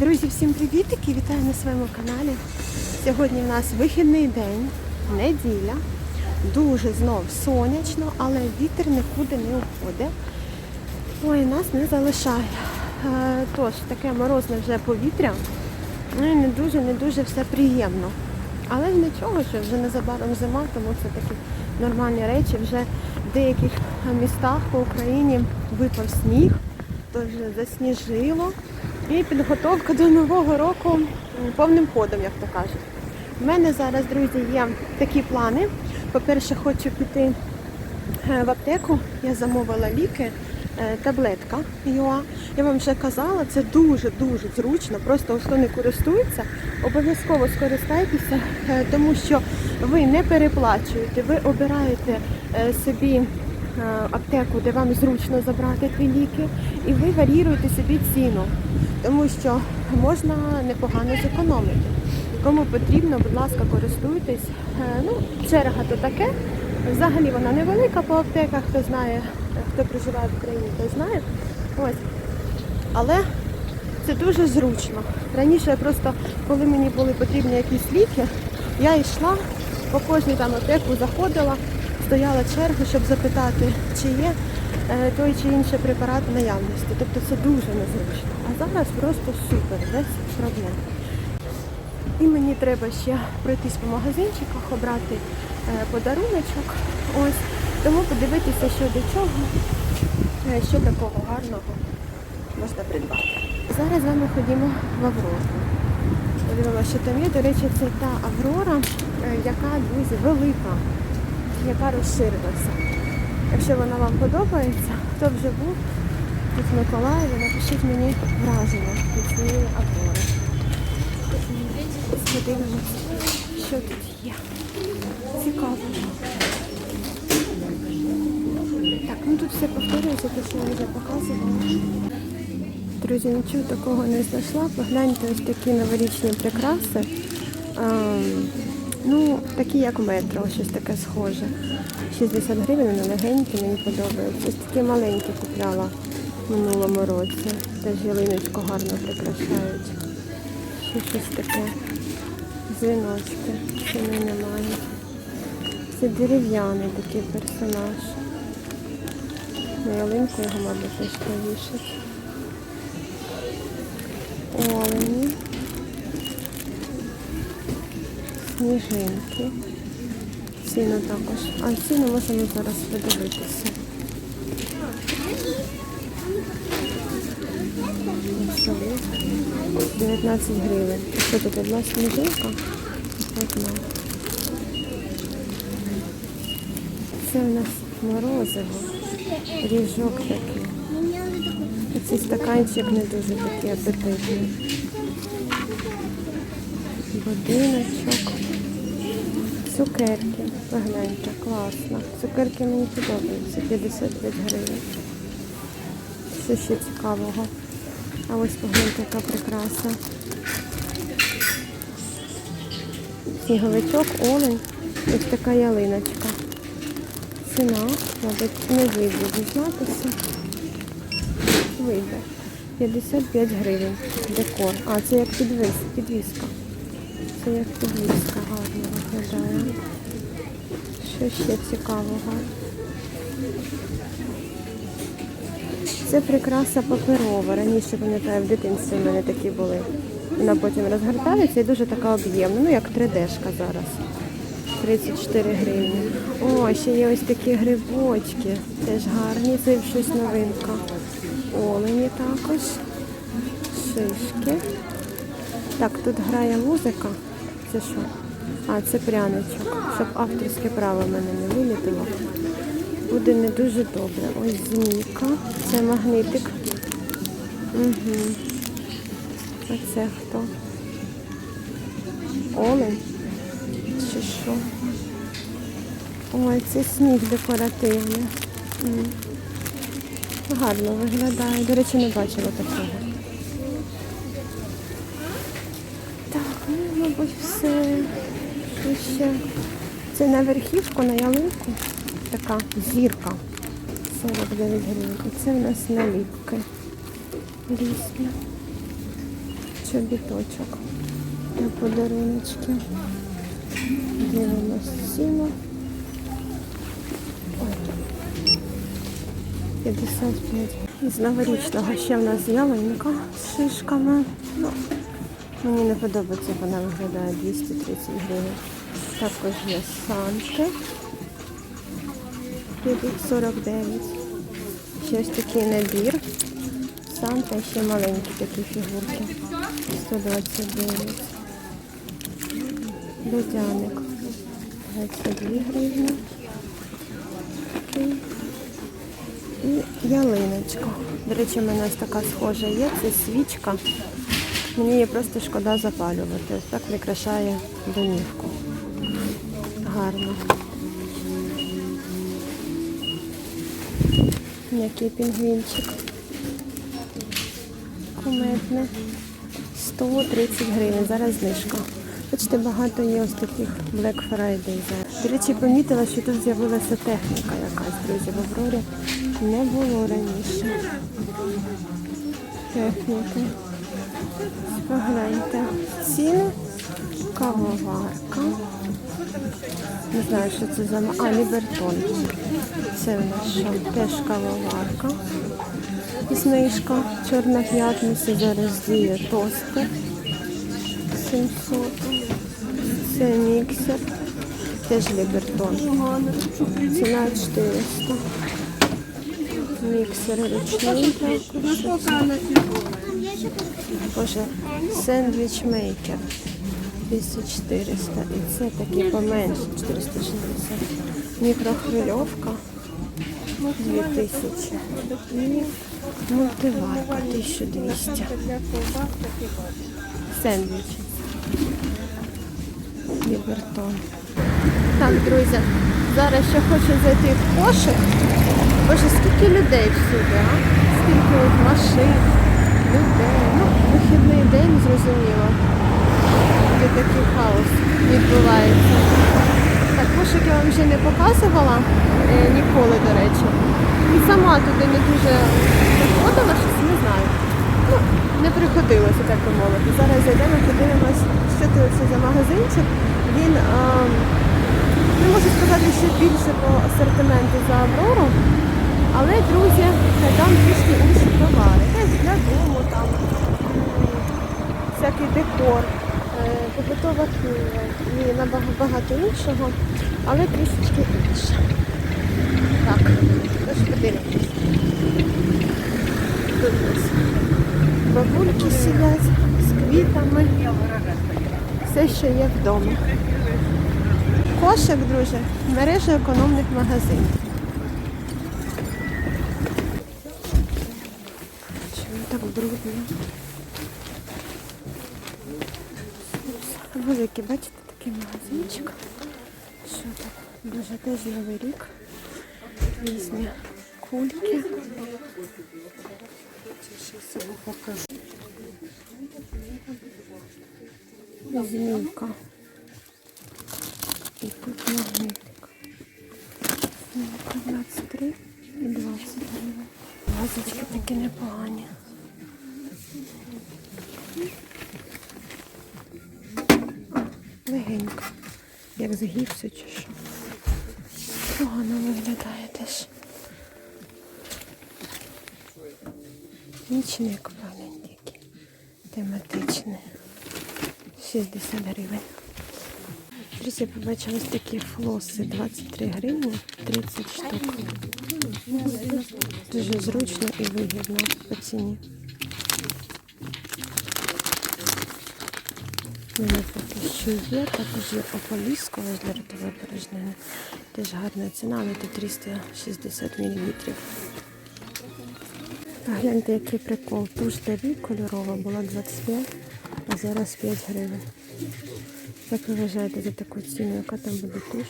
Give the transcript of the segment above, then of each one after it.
Друзі, всім привітики! Вітаю на своєму каналі. Сьогодні в нас вихідний день, неділя. Дуже знов сонячно, але вітер нікуди не уходить. Ой, нас не залишає. Е, Тож, таке морозне вже повітря. Ну і не дуже, не дуже все приємно. Але нічого, що вже незабаром зима, тому це такі нормальні речі. Вже в деяких містах по Україні випав сніг, тож засніжило. І підготовка до Нового року повним ходом, як то кажуть. У мене зараз, друзі, є такі плани. По-перше, хочу піти е, в аптеку. Я замовила ліки, е, таблетка ЮА. Я вам вже казала, це дуже-дуже зручно. Просто хто не користується, обов'язково скористайтеся, е, тому що ви не переплачуєте, ви обираєте собі аптеку, де вам зручно забрати ті ліки, і ви варіруєте собі ціну, тому що можна непогано зекономити. Кому потрібно, будь ласка, користуйтесь. Е, Ну, черга то таке. Взагалі вона невелика по аптеках, хто знає, хто проживає в Україні, той знає. Ось. Але це дуже зручно. Раніше я просто, коли мені були потрібні якісь ліки, я йшла по кожній там аптеку, заходила, стояла чергу, щоб запитати, чи є е, той чи інший препарат в наявності. Тобто це дуже незручно. А зараз просто супер, без проблем. І мені треба ще пройтись по магазинчиках, обрати е, подаруночок. Ось. Тому подивитися, що до чого, е, що такого гарного можна придбати. Зараз з вами ходімо в Аврору. Подивимося, що там є. До речі, це та Аврора, яка, друзі, велика, яка розширилася. Якщо вона вам подобається, хто вже був тут в Миколаєві, напишіть мені враження від цієї Аврори. Подивимося, що тут є. Цікаво. Так, ну тут все повторюється, те, що я вже показувала. Друзі, нічого такого не знайшла. Погляньте ось такі новорічні прикраси. Ну, такі як метро, щось таке схоже. 60 гривень, вони легенькі, мені подобаються. Ось такі маленькі купляла в минулому році. Теж ялиночку гарно прикрашають. Ще щось таке. Дзвіночки. Ціни немає. Це дерев'яний такий персонаж. На ялинку його, мабуть, теж повішать. Олені. Сніжинки. Ціну також. А ціну можемо зараз подивитися. Абсолют. 19 гривень. Що тут одна сніжинка? Одна. Це у нас морозиво. Ріжок такий. Цей стаканчик не дуже такий апетитний. Будиночок. Цукерки. Погляньте, класно. Цукерки мені подобаються. 55 гривень. Що ще цікавого? А ось погляньте, яка прикраса. Сніговичок, олень. Ось така ялиночка. Ціна, мабуть, не вийде дізнатися. Вийде. 55 гривень. Декор. А, це як підвіз. Це як підвіска гарно виглядає. Що ще цікавого? Це прикраса паперова. Раніше, пам'ятаю, в дитинстві в мене такі були. Вона потім розгортається і дуже така об'ємна, ну як 3D-шка зараз. 34 гривні. О, ще є ось такі грибочки. Теж гарні, це щось новинка. Олені також. Шишки. Так, тут грає музика. Це що? А, це пряничок. Щоб авторське право мене не вилітило. Буде не дуже добре. Ось змійка. Це магнитик. Угу. А це хто? Олень? Чи що? Ой, це сніг декоративний. Гарно виглядає. До речі, не бачила такого. Так, ну, мабуть, все. Ще? Це на верхівку, на ялинку. Така зірка. 49 гривень. І це у нас наліпки. Різні. чобіточок на подаруночки. Дивимось ціну. Ой. 55. Із новорічного ще в нас ялинка з шишками. Ну, мені не подобається, вона виглядає 230 гривень. Також є санки. 49. Ще ось такий набір. Санта ще маленькі такі фігурки. 129. Ледяник. 22 гривні. І ялиночка. До речі, в мене ось така схожа є. Це свічка. Мені її просто шкода запалювати. Ось так прикрашає домівку. Гарно. Який пінгвінчик. Куметне. 130 гривень. Зараз знижка. Бачите, багато є ось таких Black Friday. До речі, помітила, що тут з'явилася техніка якась, друзі. В Аврорі не було раніше. Техніки. Погляньте. Ціни. Кавоварка. Не знаю, що це за... А, Лібертон. Це в? Теж кавоварка. Знижка. Чорна п'ятниця. Зараз діє тостер. 700. Це міксер. Теж Лібертон. Ціна 400. Міксер ручний. Боже, сендвіч мейкер. 1400. І це такі поменше 460. Мікрохвильовка 2000. І мультиварка 1200. Сендвічі. Лібертон. Так, друзі, зараз ще хочу зайти в кошик. Боже, скільки людей всюди, а? Скільки машин, людей. Ну, вихідний день, зрозуміло. Де такий хаос відбувається. Так, кошик я вам ще не показувала е, ніколи, до речі. І сама туди не дуже приходила, щось не знаю. Ну, не приходилося, так би мовити. Зараз зайдемо, подивимось, що це за магазинчик. Він, а, не можу сказати, що більше по асортименту за Аврору, там трішки інші товари. Теж для дому, там, всякий декор, е, побутова хімія і набагато багато іншого, але трішечки інше. Так, тож подивимось. Бабульки сидять з квітами. Все, що є вдома. Кошик, друзі, мережа економних магазинів. Так брудно? Великий, бачите, такий магазинчик. Що там? Дуже теж новий рік. Різні кульки. Змійка. І тут магнитик. Змійка 23 і 20 гривень. Вазочки такі непогані. Як з гіпсу чи що. Погано виглядає теж. Нічник маленький. Тематичний. 60 гривень. Друзі, побачила ось такі флоси 23 гривні, 30 штук. Дуже зручно і вигідно по ціні. У мене поки що є, також є ополіскова для ротової порожнини. Теж гарна ціна, але тут 360 мл. А гляньте, який прикол. Туш для кольорова була 25, а зараз 5 гривень. Як ви вважаєте за таку ціну, яка там буде туш?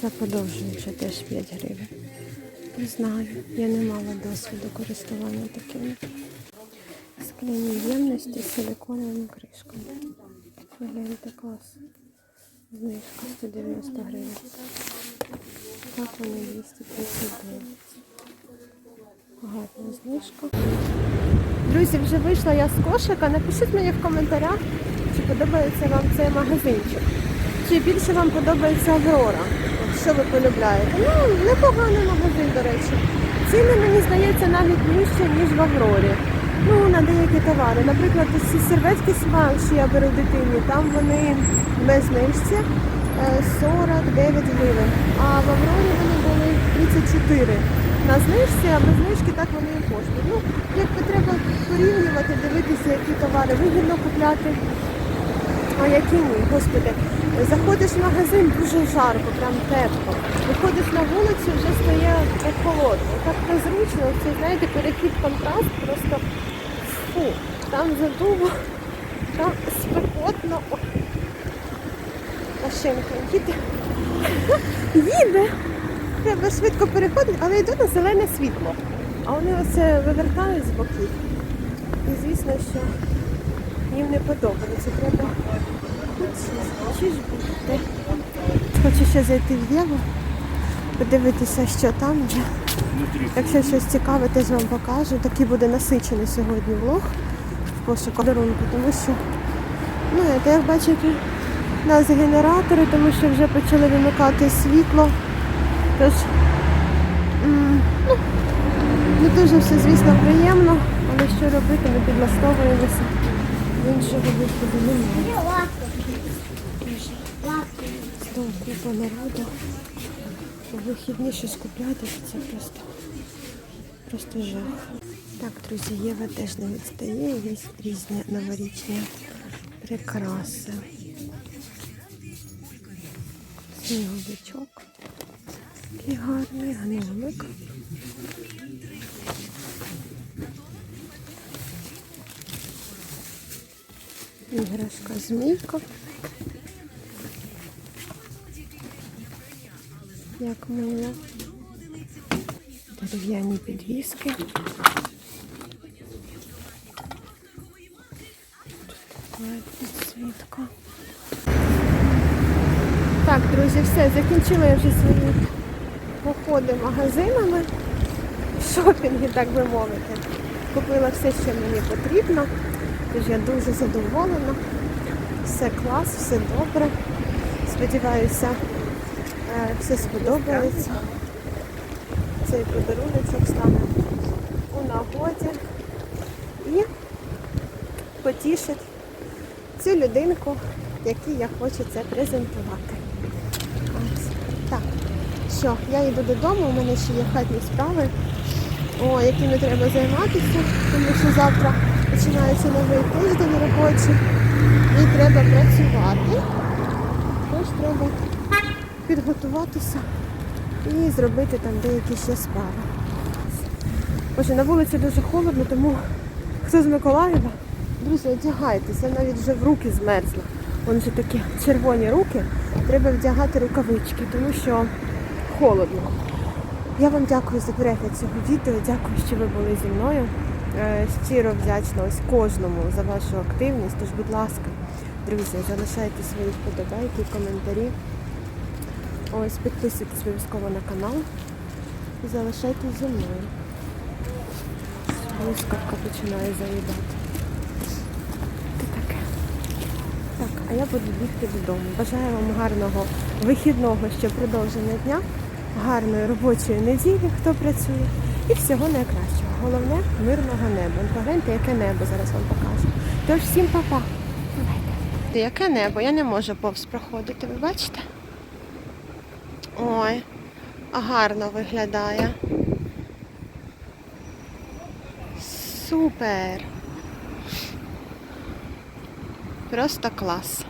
Це подовжуюча теж 5 гривень. Не знаю, я не мала досвіду користування такими. Скляні ємності з силиконовими кришками. Гляньте клас. Знижка 190 гривень. Так вони 239. Гарна знижка. Друзі, вже вийшла я з кошика. Напишіть мені в коментарях, чи подобається вам цей магазинчик. Чи більше вам подобається Аврора? Що ви полюбляєте? Ну, непоганий магазин, до речі. Ціни, мені здається, навіть нижче, ніж в Аврорі. Ну, на деякі товари. Наприклад, ці серветки смайл, що я беру дитині, там вони без знижці е, 49 гривень. А в Аврорі вони були 34 на знижці, а без знижки так вони і коштують. Ну, якби треба порівнювати, дивитися, які товари вигідно купляти. А які ні, господи. Заходиш в магазин дуже жарко, прям тепло. Виходиш на вулицю, вже стає холодно. Так незручно, це знаєте, перехід контраст просто фу. Там задуло, там спекотно. Машинка їде. Їде. Треба швидко переходити, але йду на зелене світло. А вони оце вивертають з боків. І звісно, що їм не подобається. Треба. Хочу ще зайти в Єву, подивитися, що там є. Якщо щось цікаве, теж вам покажу. Такий буде насичений сьогодні влог в пошуку подарунку, тому що, ну, як я бачу, які у нас генератори, тому що вже почали вимикати світло. Тож, ну, не дуже все, звісно, приємно, але що робити, ми підлаштовуємося. Іншого виходу немає. Купа народу. Вихідні щось купляти, це просто, просто жах. Так, друзі, Єва теж не відстає, є різні новорічні прикраси. Сніговичок. Такий гарний гномик. Іграшка змійка. Як мило. Дерев'яні підвіски. Підсвітка. Так, друзі, все, закінчила я вже свої походи магазинами. Шопінги, так би мовити. Купила все, що мені потрібно. Тож я дуже задоволена. Все клас, все добре. Сподіваюся, все сподобається. Цей подарунок стане у нагоді і потішить цю людинку, якій я хочу це презентувати. Так, що, я йду додому, у мене ще є хатні справи, о, якими треба займатися, тому що завтра починається новий тиждень робочий і треба працювати. Тож треба підготуватися і зробити там деякі ще справи. Боже, на вулиці дуже холодно, тому хто з Миколаєва, друзі, одягайтеся, навіть вже в руки змерзла. Вони вже такі червоні руки, треба вдягати рукавички, тому що холодно. Я вам дякую за перегляд цього відео, дякую, що ви були зі мною. Е, Щиро вдячна ось кожному за вашу активність. Тож, будь ласка, друзі, залишайте свої вподобайки, коментарі. Ось підписуйтесь обов'язково на канал і залишайтесь зі мною. Блискавка починає заїдати. Так, а я буду бігти додому. Бажаю вам гарного вихідного ще продовження дня, гарної робочої неділі, хто працює, і всього найкращого. Головне мирного неба. Погляньте, яке небо зараз вам покажу. Тож всім па-па. Яке небо? Я не можу повз проходити, ви бачите? Ой, гарно виглядає. Супер. Просто клас.